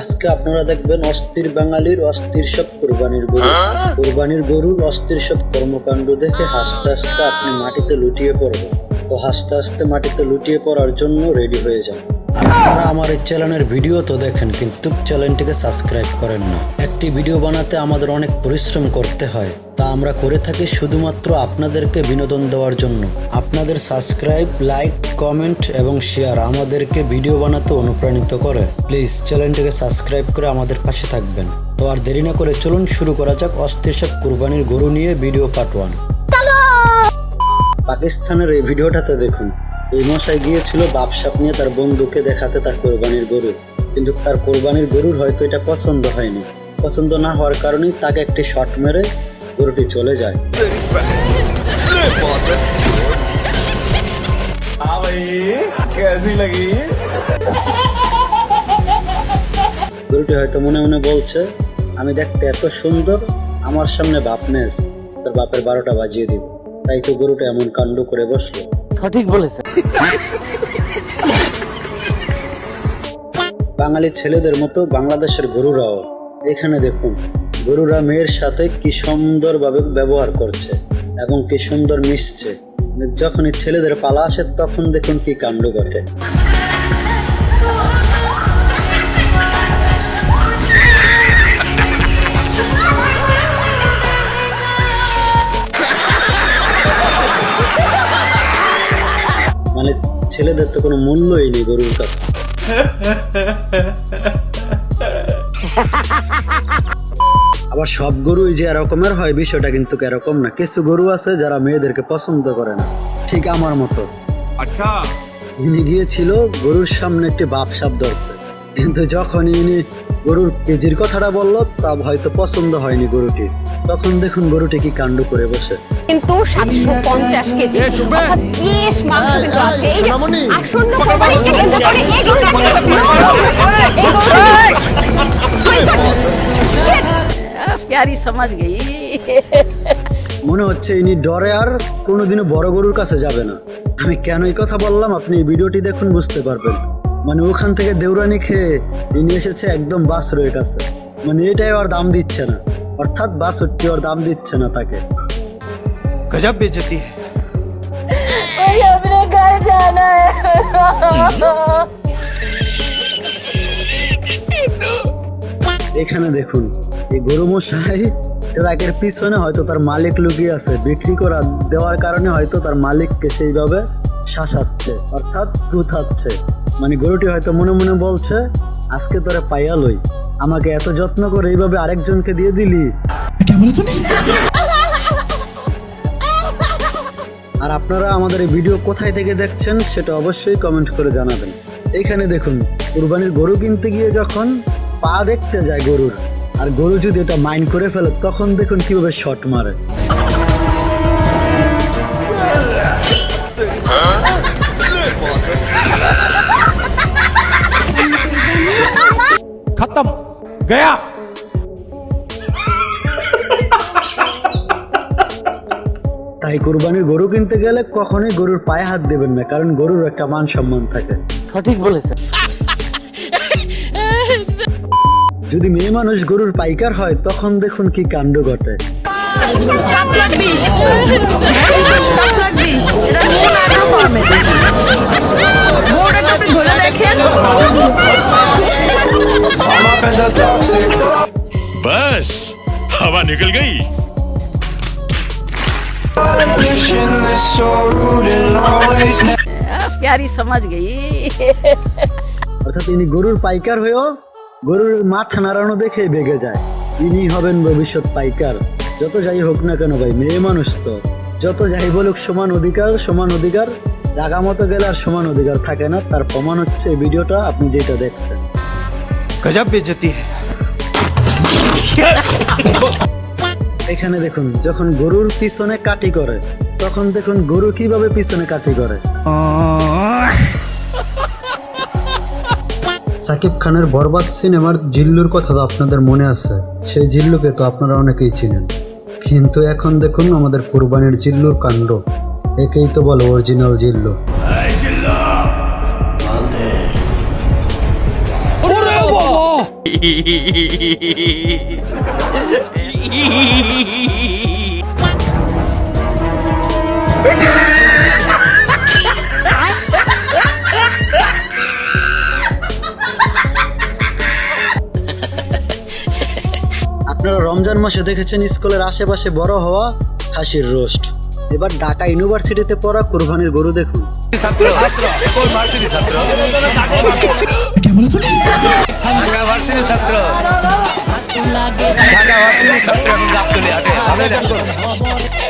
আজকে আপনারা দেখবেন অস্থির বাঙালির অস্থির সব কোরবানির গরু। কোরবানির গরুর অস্থির সব কর্মকাণ্ড দেখে হাসতে হাসতে আপনি মাটিতে লুটিয়ে পড়বেন। তো হাসতে হাসতে মাটিতে লুটিয়ে পড়ার জন্য রেডি হয়ে যান আপনারা আমার এই চ্যানেলের ভিডিও তো দেখেন, কিন্তু চ্যানেলটিকে সাবস্ক্রাইব করেন না। একটি ভিডিও বানাতে আমাদের অনেক পরিশ্রম করতে হয়। তা আমরা করে থাকি শুধুমাত্র আপনাদেরকে বিনোদন দেওয়ার জন্য। আপনাদের সাবস্ক্রাইব লাইক কমেন্ট এবং শেয়ার আমাদেরকে ভিডিও বানাতে অনুপ্রাণিত করে। প্লিজ চ্যানেলটিকে সাবস্ক্রাইব করে আমাদের পাশে থাকবেন। তো আর দেরি না করে চলুন শুরু করা যাক অস্থির সব কুরবানির গরু নিয়ে ভিডিও পার্ট ওয়ান পাকিস্তানের এই ভিডিওটাতে দেখুন। এই মশাই গিয়েছিল বাপসাপ নিয়ে তার বন্ধুকে দেখাতে তার কোরবানির গরু। কিন্তু তার কোরবানির গরুর হয়তো এটা পছন্দ হয়নি। পছন্দ না হওয়ার কারণে তাকে একটি শট মেরে গরুটি চলে যায়। গরুটি হয়তো মনে মনে বলছে আমি দেখতে এত সুন্দর আমার সামনে বাপ নেস তার বাপের বারোটা বাজিয়ে দিব। তাই তো গরুটা এমন কাণ্ড করে বসল। সঠিক বলেছে বাঙালি ছেলেদের মতো বাংলাদেশের গরুরাও এখানে দেখুন গরুরা মেয়ের সাথে কি সুন্দর ভাবে ব্যবহার করছে এবং কি সুন্দর মিশছে। যখনই ছেলেদের পালা আসে তখন দেখুন কি কাণ্ড ঘটে। মানে ছেলেদের তো কোনো মূল্যই নেই গরুর কাছে। আবার সব গরুই যে এরকমের হয় বিষয়টা কিন্তু এরকম না। কিছু গরু আছে যারা মেয়েদেরকে পছন্দ করে না। ঠিক আমার মতো। আচ্ছা। ইনি গিয়েছিল গরুর সামনে একটি বাপসাপ ধরতে। কিন্তু যখন ইনি গরুর কেজির কথাটা বলল তা হয়তো পছন্দ হয়নি গরুটির। তখন দেখুন গরুটি কি কাণ্ড করে বসে। কিন্তু সাতশো পঞ্চাশ কেজি। মনে হচ্ছে ইনি ডরে আর কোনোদিনও বড় গরুর কাছে যাবে না। আমি কেন এই কথা বললাম? আপনি ভিডিওটি দেখুন বুঝতে পারবেন। মানে ওখান থেকে দেউরানি খেয়ে ইনি এসেছে একদম বাস রয়ে কাছে। মানে এটাই আর দাম দিচ্ছে না। অর্থাৎ বা সত্যি ওর দাম দিচ্ছে না তাকে। গজব বেজতি এখানে দেখুন এই গরু মশাই ট্রাকের পিছনে হয়তো তার মালিক লুকিয়ে আছে বিক্রি করা দেওয়ার কারণে হয়তো তার মালিককে সেইভাবে শাসাচ্ছে অর্থাৎ গুথাচ্ছে। মানে গরুটি হয়তো মনে মনে বলছে আজকে তোরা পাইয়া লই। আমাকে এত যত্ন করে এইভাবে আরেকজনকে দিয়ে দিলি? আর আপনারা আমাদের এই ভিডিও কোথায় থেকে দেখছেন সেটা অবশ্যই কমেন্ট করে জানাবেন। এইখানে দেখুন কুরবানির গরু কিনতে গিয়ে যখন পা দেখতে যায় গরুর আর গরু যদি এটা মাইন্ড করে ফেলে তখন দেখুন কীভাবে শট মারে। খতম। गया। তাই কুরবানির গরু কিনতে গেলে কখনোই গরুর পায়ে হাত দেবেন না কারণ গরুর একটা মান সম্মান থাকে। সঠিক বলেছে যদি মেয়ে মানুষ গরুর পাইকার হয় তখন দেখুন কি কাণ্ড ঘটে। बस हवा निकल गई प्यारी समझ गई অর্থাৎ ইনি গরুর পাইকার হয়েও গরুর মাথা নাড়ানো দেখে বেগে যায় ইনি হবেন ভবিষ্যৎ পাইকার যত যাই হোক না কেন ভাই মেয়ে মানুষ তো যত যাই বলুক সমান অধিকার সমান অধিকার জাগা মতো গেলে আর সমান অধিকার থাকে না তার প্রমাণ হচ্ছে এই ভিডিওটা আপনি যেটা দেখছেন গজব বেজতি এখানে দেখুন যখন গরুর পিছনে কাটি করে তখন দেখুন গরু কীভাবে পিছনে কাটি করে। সাকিব খানের বরবাদ সিনেমার জিল্লুর কথা তো আপনাদের মনে আছে। সেই জিল্লুকে তো আপনারা অনেকেই চিনেন। কিন্তু এখন দেখুন আমাদের কুরবানির জিল্লুর কাণ্ড। একেই তো বলো অরিজিনাল জিল্লু! আপনারা রমজান মাসে দেখেছেন স্কুলের আশেপাশে বড় হওয়া হাসির রোস্ট। এবার ঢাকা ইউনিভার্সিটিতে পড়া কুরবানির গরু দেখুন।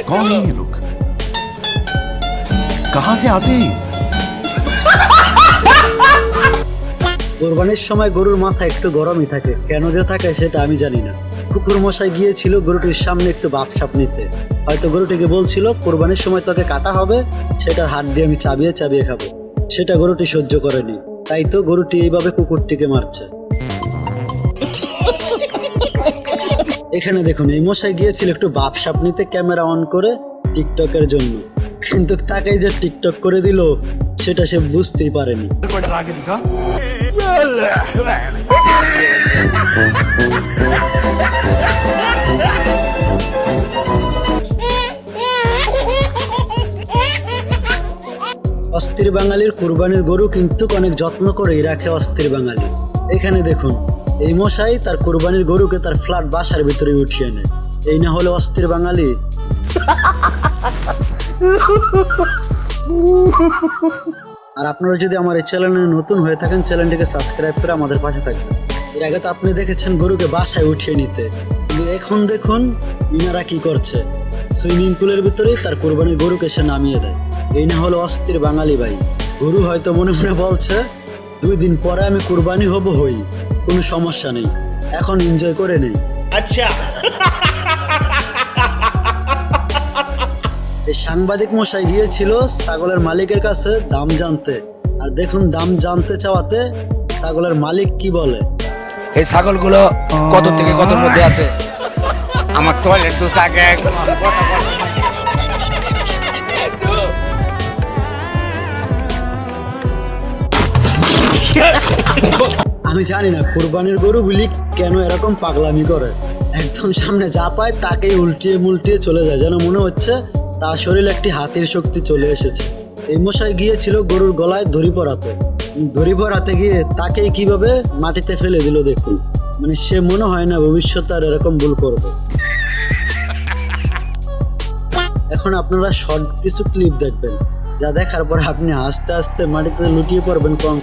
कौन है ये लोग कहां से आते हैं ये? কোরবানির সময় গরুর মাথা একটু গরমই থাকে কেন যে থাকে সেটা আমি জানি না কুকুর মশাই গিয়েছিল গরুটির সামনে একটু বাপসাপ নিতে হয়তো গরুটিকে বলছিল কোরবানির সময় তোকে কাটা হবে সেটার হাত দিয়ে আমি চাবিয়ে চাবিয়ে খাবো সেটা গরুটি সহ্য করেনি তাই তো গরুটি এইভাবে কুকুরটিকে মারছে। এখানে দেখুন, এই মশাই গিয়েছিল একটু বাপসাপ নিতে ক্যামেরা অন করে টিকটকের জন্য। কিন্তু তাকেই যে টিকটক করে দিল, সেটা সে বুঝতেই পারেনি। অস্থির বাঙালির কুরবানির গরু কিন্তু অনেক যত্ন করেই রাখে অস্থির বাঙালি। এখানে দেখুন, এই মশাই তার কুরবানির গরুকে তার ফ্ল্যাট বাসার ভিতরে উঠিয়ে নেয়। এই না হলে অস্থির বাঙালি। আর আপনারা যদি আমার এই চ্যানেলে নতুন হয়ে থাকেন চ্যানেলটিকে সাবস্ক্রাইব করে আমাদের পাশে থাকবেন। এর আগে তো আপনি দেখেছেন গরুকে বাসায় উঠিয়ে নিতে। কিন্তু এখন দেখুন, ইনারা কি করছে। সুইমিং পুলের ভিতরেই তার কোরবানির গরুকে সে নামিয়ে দেয়। এই না হলো অস্থির বাঙালি ভাই। গরু হয়তো মনে মনে বলছে দুই দিন পরে আমি কুরবানি হব হই কোনো সমস্যা নেই। এখন এনজয় করে নেই। আচ্ছা। এই সাংবাদিক মশাই গিয়েছিল ছাগলের মালিকের কাছে দাম জানতে। আর দেখুন দাম জানতে চাওয়াতে ছাগলের মালিক কি বলে। এই ছাগলগুলো কত থেকে কতর মধ্যে আছে? আমার টয়লেট তো থাকে। আমি জানি না, কোরবানির গরু বলি কেন এরকম পাগলামি করে। একদম সামনে যা পায় তাকেই উল্টিয়ে মুলটিয়ে চলে যায়। যেন মনে হচ্ছে তার শরীরে একটি হাতির শক্তি চলে এসেছে। এই মশাই গিয়েছিল গরুর গলায় দড়ি পরাতে। দড়ি পরাতে গিয়ে তাকেই কীভাবে মাটিতে ফেলে দিল দেখুন। মানে সে মনে হয় না ভবিষ্যতে আর এরকম ভুল করবে। এখন আপনারা শর্ট কিছু ক্লিপ দেখবেন। যা দেখার পর আপনি আস্তে আস্তে মাটিতে লুটিয়ে পড়বেন কনফার্ম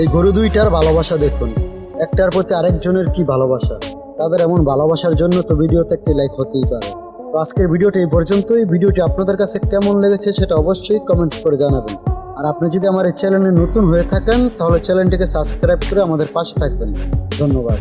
এই গরু দুইটার ভালোবাসা দেখুন। একটার প্রতি আরেকজনের কি ভালোবাসা? তাদের এমন ভালোবাসার জন্য তো ভিডিওতে একটি লাইক হতেই পারে। তো আজকের ভিডিওটি এই পর্যন্তই। ভিডিওটি আপনাদের কাছে কেমন লেগেছে সেটা অবশ্যই কমেন্ট করে জানাবেন। আর আপনি যদি আমার এই চ্যানেলে নতুন হয়ে থাকেন, তাহলে চ্যানেলটিকে সাবস্ক্রাইব করে আমাদের পাশে থাকবেন। ধন্যবাদ।